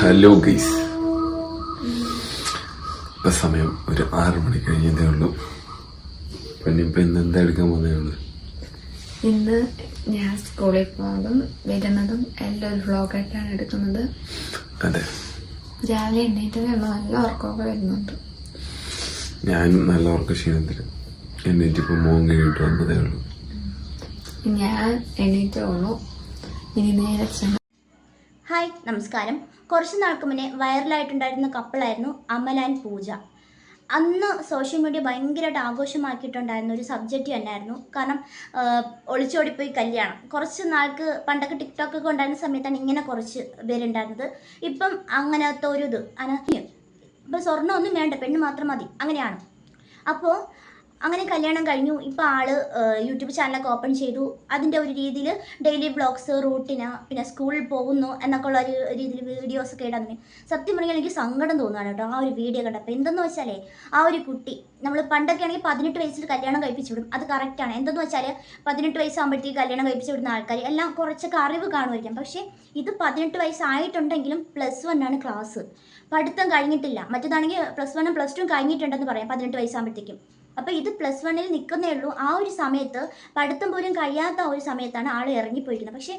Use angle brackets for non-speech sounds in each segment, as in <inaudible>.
Hello guys. ഇപ്പൊ സമയം ഒരു ആറ് മണി കഴിഞ്ഞതേ ഉള്ളൂ. പിന്നെ ഇപ്പം ഇന്ന് എന്താ എടുക്കാൻ പോകുന്നേ ഉള്ളൂ? ഇന്ന് ഞാൻ സ്കൂളിൽ പോകുന്നതും വരുന്നതും എല്ലാം ഒരു വ്ളോഗായിട്ടാണ് എടുക്കുന്നത്. അതെ. രാവിലെ എണ്ണീറ്റ് വരുമ്പോൾ നല്ല ഉറക്കമൊക്കെ വരുന്നുണ്ട്. ഞാൻ നല്ല ഉറക്ക ക്ഷീണത്തിൽ എണ്ണീറ്റ് ഇപ്പൊ മോൻ കഴിഞ്ഞിട്ട് വന്നതേ ഉള്ളൂ. ഞാൻ എണ്ണീറ്റ് പോകുന്നു ഇനി നേരെ ചെന്ന് ഹായ് നമസ്കാരം. കുറച്ച് നാൾക്ക് മുന്നേ വൈറലായിട്ടുണ്ടായിരുന്ന കപ്പിളായിരുന്നു അമൽ ആൻഡ് പൂജ. അന്ന് സോഷ്യൽ മീഡിയ ഭയങ്കരമായിട്ട് ആഘോഷമാക്കിയിട്ടുണ്ടായിരുന്ന ഒരു സബ്ജക്റ്റ് തന്നെയായിരുന്നു. കാരണം ഒളിച്ചോടിപ്പോയി കല്യാണം. കുറച്ച് നാൾക്ക് പണ്ടൊക്കെ ടിക്ടോക്ക് ഒക്കെ ഉണ്ടായിരുന്ന സമയത്താണ് ഇങ്ങനെ കുറച്ച് പേരുണ്ടായിരുന്നത്. ഇപ്പം അങ്ങനത്തെ ഒരു ഇത്. അനഹ്യം ഇപ്പം സ്വർണമൊന്നും വേണ്ട പെണ്ണ് മാത്രം മതി. അങ്ങനെയാണ്. അപ്പോൾ അങ്ങനെ കല്യാണം കഴിഞ്ഞു. ഇപ്പോൾ ആൾ യൂട്യൂബ് ചാനലൊക്കെ ഓപ്പൺ ചെയ്തു. അതിന്റെ ഒരു രീതിയിൽ ഡെയിലി ബ്ലോഗ്സ് റൂട്ടിന് പിന്നെ സ്കൂളിൽ പോകുന്നു എന്നൊക്കെ ഉള്ള ഒരു രീതിയിൽ വീഡിയോസ് ഒക്കെ ഇടാൻ സത്യം പറഞ്ഞാൽ എനിക്ക് സങ്കടം തോന്നുകയാണ് കേട്ടോ ആ ഒരു വീഡിയോ കണ്ടപ്പോൾ എന്തെന്ന് വെച്ചാലേ ആ ഒരു കുട്ടി നമ്മൾ പണ്ടൊക്കെ ആണെങ്കിൽ പതിനെട്ട് വയസ്സിൽ കല്യാണം കഴിപ്പിച്ചു വിടും. അത് കറക്റ്റാണ് എന്തെന്ന് വെച്ചാൽ പതിനെട്ട് വയസ്സാകുമ്പോഴത്തേക്ക് കല്യാണം കഴിപ്പിച്ചു വിടുന്ന ആൾക്കാർ എല്ലാം കുറച്ചൊക്കെ അറിവ് കാണുമായിരിക്കും. പക്ഷേ ഇത് പതിനെട്ട് വയസ്സായിട്ടുണ്ടെങ്കിലും പ്ലസ് വൺ ആണ് ക്ലാസ് പഠിത്തം കഴിഞ്ഞിട്ടില്ല. മറ്റേതാണെങ്കിൽ പ്ലസ് വണ്ണും പ്ലസ് ടു കഴിഞ്ഞിട്ടുണ്ടെന്ന് പറയാം പതിനെട്ട് വയസ്സാകുമ്പോഴത്തേക്കും. അപ്പോൾ ഇത് പ്ലസ് വണ്ണിൽ നിൽക്കുന്നേ ഉള്ളൂ. ആ ഒരു സമയത്ത് പഠിത്തം പോലും കഴിയാത്ത ആ ഒരു സമയത്താണ് ആൾ ഇറങ്ങിപ്പോയിരിക്കുന്നത്. പക്ഷേ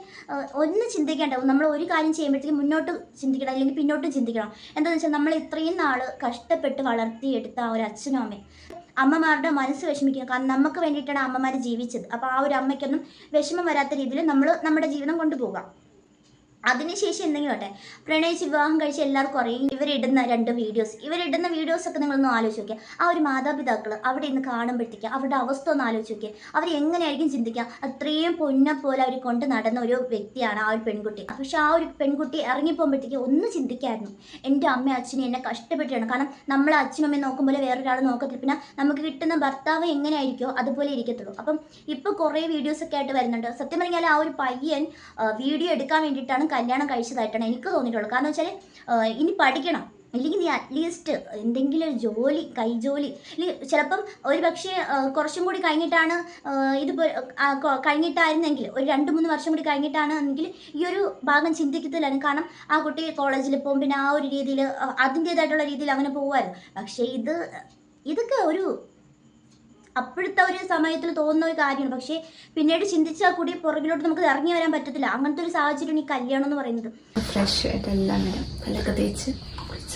ഒന്ന് ചിന്തിക്കേണ്ട നമ്മൾ ഒരു കാര്യം ചെയ്യുമ്പോഴത്തേക്കും മുന്നോട്ട് ചിന്തിക്കണം അല്ലെങ്കിൽ പിന്നോട്ടും ചിന്തിക്കണം. എന്താണെന്ന് വെച്ചാൽ നമ്മൾ ഇത്രയും നാൾ കഷ്ടപ്പെട്ട് വളർത്തിയെടുത്ത ആ ഒരു അച്ഛനും അമ്മയും. അമ്മമാരുടെ മനസ്സ് വിഷമിക്കുക. കാരണം നമുക്ക് വേണ്ടിയിട്ടാണ് അമ്മമാർ ജീവിച്ചത്. അപ്പോൾ ആ ഒരു അമ്മയ്ക്കൊന്നും വിഷമം വരാത്ത രീതിയിൽ നമ്മൾ നമ്മുടെ ജീവിതം കൊണ്ടുപോകാം. അതിനുശേഷം എന്തെങ്കിലും ആട്ടെ പ്രണയിച്ച് വിവാഹം കഴിച്ച് എല്ലാവർക്കും അറിയും. ഇവരിടുന്ന രണ്ട് വീഡിയോസ് ഇവരിടുന്ന വീഡിയോസ് ഒക്കെ നിങ്ങളൊന്ന് ആലോചിച്ച് നോക്കുക ആ ഒരു മാതാപിതാക്കൾ അവിടെ ഇന്ന് കാണുമ്പോഴത്തേക്ക് അവരുടെ അവസ്ഥ ഒന്ന് ആലോചിച്ച് നോക്കുക അവർ എങ്ങനെയായിരിക്കും ചിന്തിക്കുക? അത്രയും പൊന്നെ പോലെ അവർ കൊണ്ട് നടന്ന ഒരു വ്യക്തിയാണ് ആ ഒരു പെൺകുട്ടി. പക്ഷെ ആ ഒരു പെൺകുട്ടി ഇറങ്ങിപ്പോകുമ്പോഴത്തേക്ക് ഒന്ന് ചിന്തിക്കായിരുന്നു. എന്റെ അമ്മ അച്ഛനെ എന്നെ കഷ്ടപ്പെട്ടാണ് കാരണം നമ്മളെ അച്ഛനും അമ്മയും നോക്കുമ്പോൾ വേറൊരാൾ നോക്കത്തില്ല. പിന്നെ നമുക്ക് കിട്ടുന്ന ഭർത്താവ് എങ്ങനെയായിരിക്കോ അതുപോലെ ഇരിക്കത്തുള്ളൂ. അപ്പം ഇപ്പോൾ കുറേ വീഡിയോസൊക്കെ ആയിട്ട് വരുന്നുണ്ട്. സത്യം പറഞ്ഞാൽ ആ ഒരു പയ്യൻ വീഡിയോ എടുക്കാൻ വേണ്ടിയിട്ടാണ് കല്യാണം കഴിച്ചതായിട്ടാണ് എനിക്ക് തോന്നിയിട്ടുള്ളത്. കാരണം വെച്ചാൽ ഇനി പഠിക്കണം. അല്ലെങ്കിൽ നീ അറ്റ്ലീസ്റ്റ് എന്തെങ്കിലും ഒരു ജോലി കൈജോലി ചിലപ്പം ഒരു പക്ഷേ കുറച്ചും കൂടി കഴിഞ്ഞിട്ടാണ് ഇത് കഴിഞ്ഞിട്ടായിരുന്നെങ്കിൽ ഒരു രണ്ട് മൂന്ന് വർഷം കൂടി കഴിഞ്ഞിട്ടാണ് എങ്കിൽ ഈ ഒരു ഭാഗം ചിന്തിക്കത്തില്ലായിരുന്നു. കാരണം ആ കുട്ടി കോളേജിൽ പോകും പിന്നെ ആ ഒരു രീതിയിൽ അതിന്റേതായിട്ടുള്ള രീതിയിൽ അങ്ങനെ പോകുമായിരുന്നു. പക്ഷേ ഇത് ഇതൊക്കെ ഒരു അപ്പോഴത്തെ ഒരു സമയത്തിൽ തോന്നുന്ന ഒരു കാര്യമാണ്. പക്ഷേ പിന്നീട് ചിന്തിച്ചാൽ കൂടി പുറകിലോട്ട് നമുക്ക് ഇറങ്ങി വരാൻ പറ്റത്തില്ല. അങ്ങനത്തെ ഒരു സാഹചര്യമാണ് ഈ കല്യാണം എന്ന് പറയുന്നത്. ഫ്രഷ് ആയിട്ട് എല്ലാം വരാം. പല്ലൊക്കെ തേച്ച്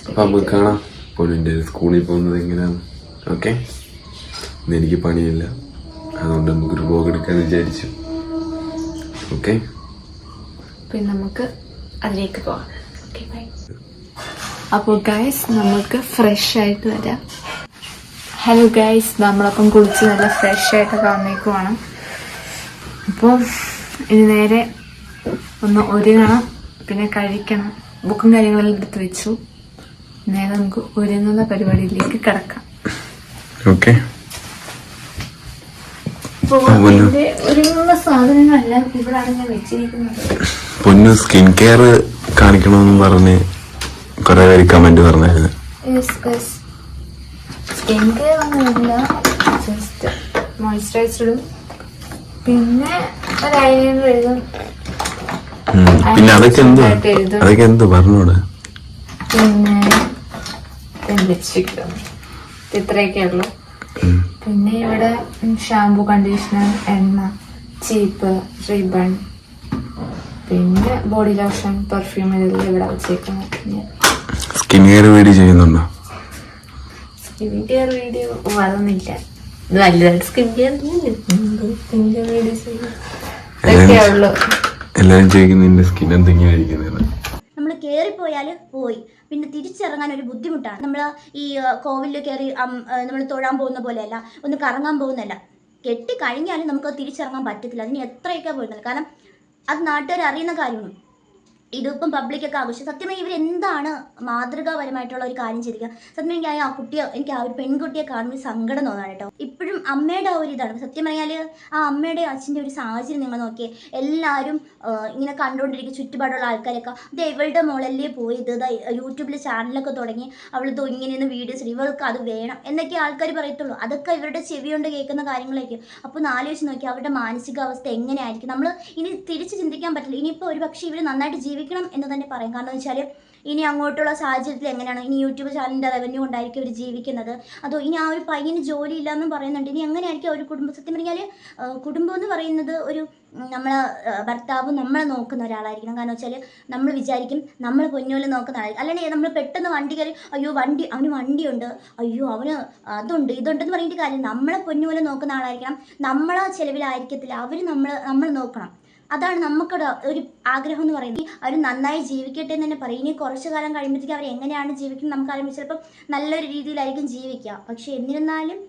അപ്പൊ നമുക്ക് കാണാം. പൊന്നിന്റെ സ്കൂളിൽ പോകുന്നത് എങ്ങനെയാണ്? ഓക്കെ. എനിക്ക് പണിയില്ല. അതുകൊണ്ട് നമുക്കൊരു വ്ലോഗ് എടുക്കാൻ വിചാരിച്ചു. ഓക്കെ. പിന്നെ നമുക്ക് അതിലേക്ക് പോവാം. ഓക്കെ ബൈ അപ്പോൾ ഗൈസ് നമുക്ക് ഫ്രഷ് ആയിട്ട് വരാം. ഹലോ ഗൈസ് നമ്മളപ്പം കുളിച്ച് നല്ല ഫ്രഷ് ആയിട്ടൊക്കെ വന്നേക്കുവാണ്. അപ്പോൾ ഇനി നേരെ ഒന്ന് ഒരുങ്ങണം പിന്നെ കഴിക്കണം. ബുക്കും കാര്യങ്ങളെല്ലാം എടുത്ത് വെച്ചു. നേരെ നമുക്ക് ഒരുങ്ങുന്ന പരിപാടിയിലേക്ക് കിടക്കാം. ഓക്കെ ഒരുങ്ങുന്ന സാധനങ്ങളെല്ലാം ഇവിടാണ് ഞാൻ വെച്ചിരിക്കുന്നത്. പൊന്നു സ്കിൻ കെയർ കാണിക്കണമെന്ന് പറഞ്ഞ് കുറെ പേര് കമന്റ് പറഞ്ഞായിരുന്നു. സ്കിൻ കെയർ ഒന്നുമില്ല. ജസ്റ്റ് മോയ്സ്ചറൈസർ ഇടും പിന്നെ ഒരു ഐലൈനർ എഴുതും. പിന്നെ അതൊക്കെ എന്ത് അതൊക്കെ എന്ത് പറഞ്ഞോട്. പിന്നെ ലിപ്സ്റ്റിക് ഇടും. ഇത്രയൊക്കെ ഉള്ളു. പിന്നെ ഇവിടെ ഷാംപൂ കണ്ടീഷണർ എണ്ണ ചീപ്പ് റിബൺ പിന്നെ ബോഡി ലോഷൻ പെർഫ്യൂം ഇതെല്ലാം ഇവിടെ വെച്ചേക്കുന്നു. പിന്നെ സ്കിൻ കെയർ വേണ്ടി ചെയ്യുന്നുണ്ടോ? കേറി വീഡിയോ ഇത് വലുതായിട്ട് skin care skin care videos ഇതൊക്കെ ഉള്ളു. എല്ലാരും ചോദിക്കുന്നു നിന്റെ സ്കിൻ എന്തെങ്കിലും നമ്മൾ കയറിപ്പോയാൽ പോയി. പിന്നെ തിരിച്ചിറങ്ങാൻ ഒരു ബുദ്ധിമുട്ടാണ്. നമ്മൾ ഈ കോവിലിൽ കേറി നമ്മൾ തൊഴാൻ പോകുന്ന പോലെയല്ല ഒന്ന് കറങ്ങാൻ പോകുന്നല്ല കെട്ടി കഴിഞ്ഞാലും നമുക്ക് തിരിച്ചിറങ്ങാൻ പറ്റത്തില്ല. അതിന് എത്രയൊക്കെ പോയിരുന്നില്ല കാരണം അത് നാട്ടുകാർ അറിയുന്ന കാര്യമാണ്. ഇതിപ്പം പബ്ലിക്കൊക്കെ ആഘോഷിച്ചു. സത്യമായി ഇവർ എന്താണ് മാതൃകാപരമായിട്ടുള്ള ഒരു കാര്യം ചെയ്തിരിക്കുക സത്യം എനിക്ക് ആ കുട്ടിയെ എനിക്ക് ആ ഒരു പെൺകുട്ടിയെ കാണുമ്പോൾ സങ്കടം തോന്നാണ് കേട്ടോ. ഇപ്പോഴും അമ്മയുടെ ആ ഒരു ഇതാണ്. സത്യം പറഞ്ഞാൽ ആ അമ്മയുടെ അച്ഛന്റെ ഒരു സാഹചര്യം നിങ്ങൾ നോക്കിയേ. എല്ലാവരും ഇങ്ങനെ കണ്ടുകൊണ്ടിരിക്കുക ചുറ്റുപാടുള്ള ആൾക്കാരൊക്കെ ഇത് ഇവളുടെ മോളല്ലേ പോയി ഇത് യൂട്യൂബിൽ ചാനലൊക്കെ തുടങ്ങി അവൾ ഇങ്ങനെയൊന്ന് വീഡിയോസ് ഇവൾക്ക് അത് വേണം എന്നൊക്കെ ആൾക്കാർ പറയത്തുള്ളൂ. അതൊക്കെ ഇവരുടെ ചെവി കൊണ്ട് കേൾക്കുന്ന കാര്യങ്ങളൊക്കെ അപ്പോൾ നാല് വയസ്സ് നോക്കി അവരുടെ മാനസികാവസ്ഥ എങ്ങനെയായിരിക്കും? നമ്മൾ ഇനി തിരിച്ച് ചിന്തിക്കാൻ പറ്റില്ല. ഇനിയിപ്പോൾ ഒരു പക്ഷേ ഇവർ നന്നായിട്ട് ജീവിക്കും ജീവിക്കണം എന്ന് തന്നെ പറയും. കാരണം വെച്ചാൽ ഇനി അങ്ങോട്ടുള്ള സാഹചര്യത്തിൽ എങ്ങനെയാണ്? ഇനി യൂട്യൂബ് ചാനലിന്റെ റവന്യൂ കൊണ്ടായിരിക്കും അവർ ജീവിക്കുന്നത്. അതോ ഇനി ആ ഒരു പയ്യന് ജോലി ഇല്ലയെന്നും പറയുന്നുണ്ട്. ഇനി എങ്ങനെയായിരിക്കും ഒരു കുടുംബം സത്യം പറഞ്ഞാൽ കുടുംബം എന്ന് പറയുന്നത് ഒരു നമ്മൾ ഭർത്താവ് നമ്മളെ നോക്കുന്ന ഒരാളായിരിക്കണം. കാരണം വെച്ചാൽ നമ്മൾ വിചാരിക്കും നമ്മൾ പൊന്നോലെ നോക്കുന്ന ആളായിരിക്കും. അല്ലെങ്കിൽ നമ്മൾ പെട്ടെന്ന് വണ്ടി കയറി അയ്യോ വണ്ടി അവന് വണ്ടിയുണ്ട്. അയ്യോ അവന് അതുണ്ട് ഇതുണ്ടെന്ന് പറഞ്ഞിട്ട് കാര്യം നമ്മളെ പൊന്നുപോലെ നോക്കുന്ന ആളായിരിക്കണം. നമ്മളെ ചിലവിലായിരിക്കത്തില്ല. അവർ നമ്മൾ നമ്മൾ നോക്കണം. അതാണ് നമുക്കൊരു ഒരു ആഗ്രഹം എന്ന് പറയുന്നത്. അവർ നന്നായി ജീവിക്കട്ടെ എന്ന് തന്നെ പറയും. ഇനി കുറച്ചു കാലം കഴിയുമ്പോഴത്തേക്ക് അവർ എങ്ങനെയാണ് ജീവിക്കുന്നത് നമുക്കറിയാം ചിലപ്പം നല്ലൊരു രീതിയിലായിരിക്കും ജീവിക്കുക. പക്ഷെ എന്നിരുന്നാലും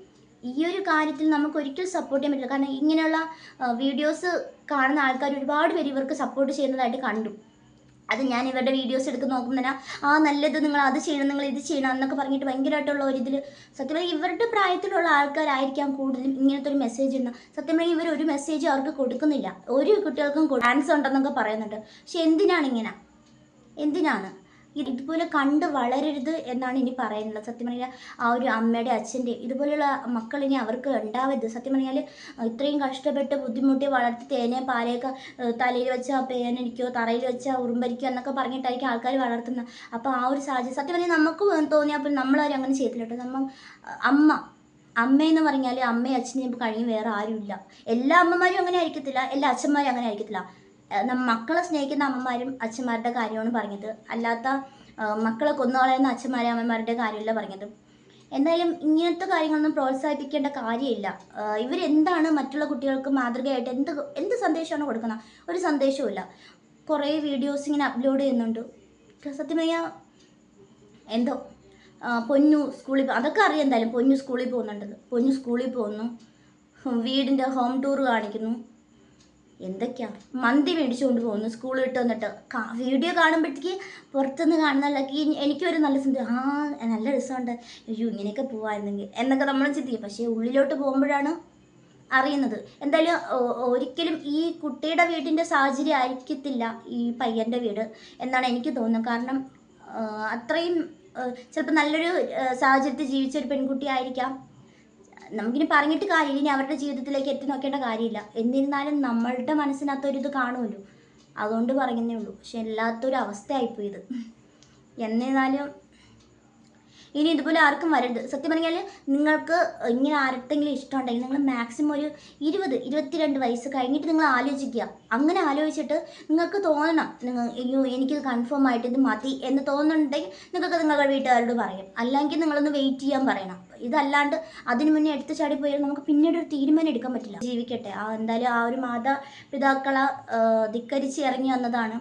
ഈ ഒരു കാര്യത്തിൽ നമുക്ക് ഒരിക്കലും സപ്പോർട്ട് ചെയ്യാൻ പറ്റില്ല. കാരണം ഇങ്ങനെയുള്ള വീഡിയോസ് കാണുന്ന ആൾക്കാർ ഒരുപാട് പേര് ഇവർക്ക് സപ്പോർട്ട് ചെയ്യുന്നതായിട്ട് കണ്ടു. അത് ഞാൻ ഇവരുടെ വീഡിയോസ് എടുത്ത് നോക്കുമ്പോൾ തന്നെ ആ നല്ലത് നിങ്ങൾ അത് ചെയ്യണം നിങ്ങൾ ഇത് ചെയ്യണം എന്നൊക്കെ പറഞ്ഞിട്ട് ഭയങ്കരമായിട്ടുള്ള ഒരു ഇതിൽ സത്യം പറഞ്ഞാൽ ഇവരുടെ പ്രായത്തിലുള്ള ആൾക്കാരായിരിക്കാം കൂടുതലും ഇങ്ങനത്തെ ഒരു മെസ്സേജ് ഇടുന്ന സത്യം ഇവർ ഒരു മെസ്സേജ് അവർക്ക് കൊടുക്കുന്നില്ല. ഒരു കുട്ടികൾക്കും ഡാൻസ് ഉണ്ടെന്നൊക്കെ പറയുന്നുണ്ട്. പക്ഷെ എന്തിനാണ് ഇങ്ങനെ? എന്തിനാണ്? ഇതുപോലെ കണ്ട് വളരരുത് എന്നാണ് ഇനി പറയാനുള്ളത് സത്യം പറഞ്ഞാൽ ആ ഒരു അമ്മയുടെ അച്ഛന്റെ ഇതുപോലെയുള്ള മക്കൾ ഇനി അവർക്ക് ഉണ്ടാവരുത്. സത്യം പറഞ്ഞാൽ ഇത്രയും കഷ്ടപ്പെട്ട് ബുദ്ധിമുട്ടി വളർത്തി തേനെ പാലയൊക്കെ തലയിൽ വെച്ച പേനരിക്കോ തറയിൽ വെച്ച ഉറുമ്പരിക്കോ എന്നൊക്കെ പറഞ്ഞിട്ടായിരിക്കും ആൾക്കാർ വളർത്തുന്നത്. അപ്പോൾ ആ ഒരു സാഹചര്യം സത്യം പറഞ്ഞാൽ നമുക്ക് തോന്നിയപ്പോൾ നമ്മളാരും അങ്ങനെ ചെയ്തില്ല കേട്ടോ. നമ്മൾ അമ്മ അമ്മയെന്ന് പറഞ്ഞാൽ അമ്മയും അച്ഛനെയും കഴിഞ്ഞ് വേറെ ആരുമില്ല. എല്ലാ അമ്മമാരും അങ്ങനെ ആയിരിക്കത്തില്ല എല്ലാ അച്ഛന്മാരും അങ്ങനെ ആയിരിക്കത്തില്ല. മക്കളെ സ്നേഹിക്കുന്ന അമ്മമാരും അച്ഛന്മാരുടെ കാര്യമാണ് പറഞ്ഞത്. അല്ലാത്ത മക്കളെ കൊന്നുകളയുന്ന അച്ഛന്മാരെ അമ്മമാരുടെ കാര്യമല്ല പറഞ്ഞത്. എന്തായാലും ഇങ്ങനത്തെ കാര്യങ്ങളൊന്നും പ്രോത്സാഹിപ്പിക്കേണ്ട കാര്യമില്ല. ഇവരെന്താണ് മറ്റുള്ള കുട്ടികൾക്ക് മാതൃകയായിട്ട് എന്ത് എന്ത് സന്ദേശമാണ് കൊടുക്കുന്നത്? ഒരു സന്ദേശവും ഇല്ല. കുറേ വീഡിയോസ് ഇങ്ങനെ അപ്ലോഡ് ചെയ്യുന്നുണ്ട്. സത്യം പറഞ്ഞാൽ എന്തോ പൊന്നു സ്കൂളിൽ അതൊക്കെ അറിയാം എന്തായാലും പൊന്നു സ്കൂളിൽ പോകുന്നുണ്ടത്. പൊന്നു സ്കൂളിൽ പോകുന്നു. വീടിന്റെ ഹോം ടൂർ കാണിക്കുന്നു. എന്തൊക്കെയാ? മന്തി മേടിച്ചുകൊണ്ട് പോകുന്നു സ്കൂൾ വിട്ട് വന്നിട്ട്. വീഡിയോ കാണുമ്പോഴത്തേക്ക് പുറത്തുനിന്ന് കാണുന്നതല്ലെങ്കിൽ എനിക്കൊരു നല്ല ചിന്ത ആ നല്ല രസമുണ്ട്. അയ്യോ ഇങ്ങനെയൊക്കെ പോവായിരുന്നെങ്കിൽ. എന്നൊക്കെ നമ്മൾ ചിന്തിക്കും. പക്ഷേ ഉള്ളിലോട്ട് പോകുമ്പോഴാണ് അറിയുന്നത്. എന്തായാലും ഒരിക്കലും ഈ കുട്ടിയുടെ വീടിന്റെ സാഹചര്യം ആയിരിക്കത്തില്ല ഈ പയ്യന്റെ വീട് എന്നാണ് എനിക്ക് തോന്നുന്നത്. കാരണം അത്രയും ചിലപ്പോൾ നല്ലൊരു സാഹചര്യത്തിൽ ജീവിച്ച ഒരു പെൺകുട്ടി ആയിരിക്കാം. നമുക്കിനി പറഞ്ഞിട്ട് കാര്യമില്ല. ഇനി അവരുടെ ജീവിതത്തിലേക്ക് എത്തി നോക്കേണ്ട കാര്യമില്ല. എന്നിരുന്നാലും നമ്മളുടെ മനസ്സിനകത്തൊരിത് കാണുമല്ലോ. അതുകൊണ്ട് പറയുന്നേ ഉള്ളൂ. പക്ഷെ എല്ലാത്തൊരു അവസ്ഥയായിപ്പോയി ഇത്. എന്നിരുന്നാലും ഇനി ഇതുപോലെ ആർക്കും വരരുത്. സത്യം പറഞ്ഞാൽ നിങ്ങൾക്ക് ഇങ്ങനെ ആർക്കെങ്കിലും ഇഷ്ടമുണ്ടെങ്കിൽ നിങ്ങൾ മാക്സിമം ഒരു ഇരുപത് ഇരുപത്തിരണ്ട് വയസ്സ് കഴിഞ്ഞിട്ട് നിങ്ങൾ ആലോചിക്കുക. അങ്ങനെ ആലോചിച്ചിട്ട് നിങ്ങൾക്ക് തോന്നണം. നിങ്ങൾ അയ്യോ എനിക്കിത് കൺഫേം ആയിട്ട് ഇത് മതി എന്ന് തോന്നുന്നുണ്ടെങ്കിൽ നിങ്ങൾക്ക് നിങ്ങളുടെ വീട്ടുകാരോട് പറയും. അല്ലെങ്കിൽ നിങ്ങളൊന്ന് വെയിറ്റ് ചെയ്യാൻ പറയണം. ഇതല്ലാണ്ട് അതിനു മുന്നേ എടുത്ത് ചാടി പോയാൽ നമുക്ക് പിന്നീട് ഒരു തീരുമാനം എടുക്കാൻ പറ്റില്ല. ജീവിക്കട്ടെ. ആ എന്തായാലും ആ ഒരു മാതാപിതാക്കളെ പിതാക്കളെ ധിക്കരിച്ച് ഇറങ്ങി വന്നതാണ്.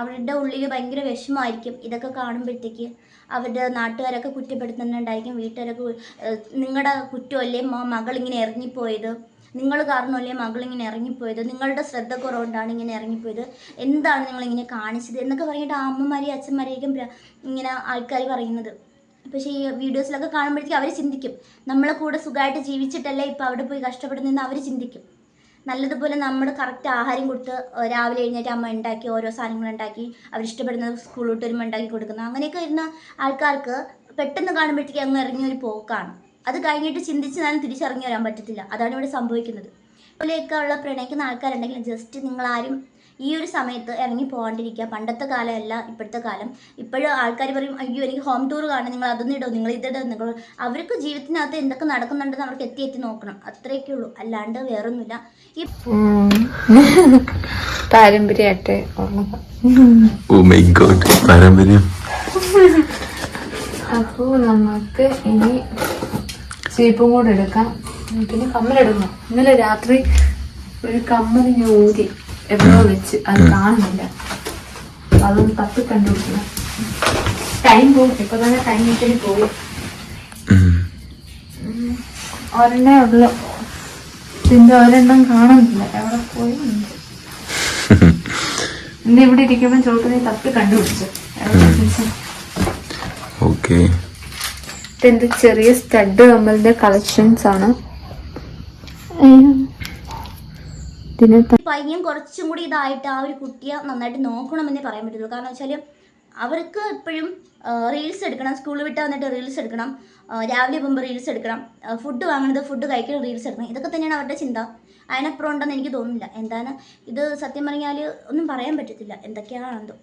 അവരുടെ ഉള്ളിൽ ഭയങ്കര വിഷമമായിരിക്കും. ഇതൊക്കെ കാണുമ്പോഴത്തേക്ക് അവരുടെ നാട്ടുകാരൊക്കെ കുറ്റപ്പെടുത്തുന്നുണ്ടായിരിക്കും. വീട്ടുകാരൊക്കെ നിങ്ങളുടെ കുറ്റമല്ലേ മകളിങ്ങനെ ഇറങ്ങിപ്പോയത്? നിങ്ങൾ കാരണമല്ലേ മകളിങ്ങനെ ഇറങ്ങിപ്പോയത്? നിങ്ങളുടെ ശ്രദ്ധ കുറവുകൊണ്ടാണ് ഇങ്ങനെ ഇറങ്ങിപ്പോയത്. എന്താണ് നിങ്ങളിങ്ങനെ കാണിച്ചത് എന്നൊക്കെ പറഞ്ഞിട്ട് അമ്മമാരെയും അച്ഛന്മാരെയൊക്കെ ഇങ്ങനെ ആൾക്കാർ പറയുന്നത്. പക്ഷേ ഈ വീഡിയോസിലൊക്കെ കാണുമ്പോഴത്തേക്കും അവർ ചിന്തിക്കും. നമ്മളെ കൂടെ സുഖമായിട്ട് ജീവിച്ചിട്ടല്ലേ ഇപ്പോൾ അവിടെ പോയി കഷ്ടപ്പെടുന്നതെന്ന് അവർ ചിന്തിക്കും. നല്ലതുപോലെ നമ്മൾ കറക്റ്റ് ആഹാരം കൊടുത്ത് രാവിലെ എഴുന്നേറ്റ് അമ്മ ഉണ്ടാക്കി ഓരോ സാധനങ്ങൾ ഉണ്ടാക്കി അവരിഷ്ടപ്പെടുന്നത് സ്കൂളിലോട്ട് വരുമ്പോൾ ഉണ്ടാക്കി കൊടുക്കുന്നു. അങ്ങനെയൊക്കെ വരുന്ന ആൾക്കാർക്ക് പെട്ടെന്ന് കാണുമ്പോഴത്തേക്ക് അങ്ങ് ഇറങ്ങിയ ഒരു പോക്കാണ്. അത് കഴിഞ്ഞിട്ട് ചിന്തിച്ച് ചിന്തിച്ചാലും തിരിച്ചിറങ്ങി വരാൻ പറ്റത്തില്ല. അതാണ് ഇവിടെ സംഭവിക്കുന്നത്. അതുപോലെയൊക്കെ ഉള്ള പ്രണയിക്കുന്ന ആൾക്കാരുണ്ടെങ്കിൽ ജസ്റ്റ് നിങ്ങളാരും ഈ ഒരു സമയത്ത് ഇറങ്ങി പോകാണ്ടിരിക്കുക. പണ്ടത്തെ കാലമല്ല ഇപ്പോഴത്തെ കാലം. ഇപ്പോഴും ആൾക്കാർ പറയും അയ്യോ എനിക്ക് ഹോം ടൂർ കാണും നിങ്ങൾ അതൊന്നും ഇടോ നിങ്ങൾ ഇതിടോ നിങ്ങൾ അവർക്ക് ജീവിതത്തിനകത്ത് എന്തൊക്കെ നടക്കുന്നുണ്ടെന്ന് അവർക്ക് എത്തി എത്തി നോക്കണം. അത്രയൊക്കെ ഉള്ളൂ. അല്ലാണ്ട് വേറൊന്നുമില്ല. ഈ പാരമ്പര്യമായിട്ട് ഉള്ളത് ഓ മൈ ഗോഡ് പാരമ്പര്യം. അപ്പോൾ നമുക്ക് ഇനി സ്വീപ്പും കൂടെ എടുക്കാം. പിന്നെ കമ്മലെടുക്കണം ഇന്നലെ രാത്രി ഒരു കമ്മൽ ഞാൻ ഊരി. എവിടെയോ വെച്ച്. അത് കാണുന്നില്ല. അതൊന്ന് തപ്പി കണ്ടുപിടിക്കണം. ടൈം പോകും ഇപ്പൊ തന്നെ ടൈം ഇട്ടിട്ട് പോകും ഒരെണ്ണേ ഉള്ളു. ഇതിന്റെ ഒരെണ്ണം കാണുന്നില്ല. എവിടെ പോയി. <laughs> ഇന്ന് ഇവിടെ ഇരിക്കുമ്പോൾ ചോട്ടിനെ തപ്പി കണ്ടുപിടിച്ചു? ഓക്കെ. ഇതെന്ത് ചെറിയ സ്റ്റഡ് കമ്മലിന്റെ കളക്ഷൻസ് ആണ്? ഇതിന് ത- പയ്യൻ കുറച്ചും കൂടി ഇതായിട്ട് ആ ഒരു കുട്ടിയെ നന്നായിട്ട് നോക്കണമെന്നേ പറയാൻ പറ്റുള്ളൂ. കാരണം വെച്ചാൽ അവർക്ക് എപ്പോഴും റീൽസ് എടുക്കണം. സ്കൂളിൽ വിട്ട് വന്നിട്ട് റീൽസ് എടുക്കണം. രാവിലെ പോകുമ്പോൾ റീൽസ് എടുക്കണം. ഫുഡ് വാങ്ങണത് ഫുഡ് കഴിക്കണം റീൽസ് എടുക്കണം. ഇതൊക്കെ തന്നെയാണ് അവരുടെ ചിന്ത. അതിനപ്പുറം ഉണ്ടെന്ന് എനിക്ക് തോന്നുന്നില്ല. എന്താണ്? ഇത് സത്യം പറഞ്ഞാൽ ഒന്നും പറയാൻ പറ്റത്തില്ല. എന്തൊക്കെയാണോ എന്തോ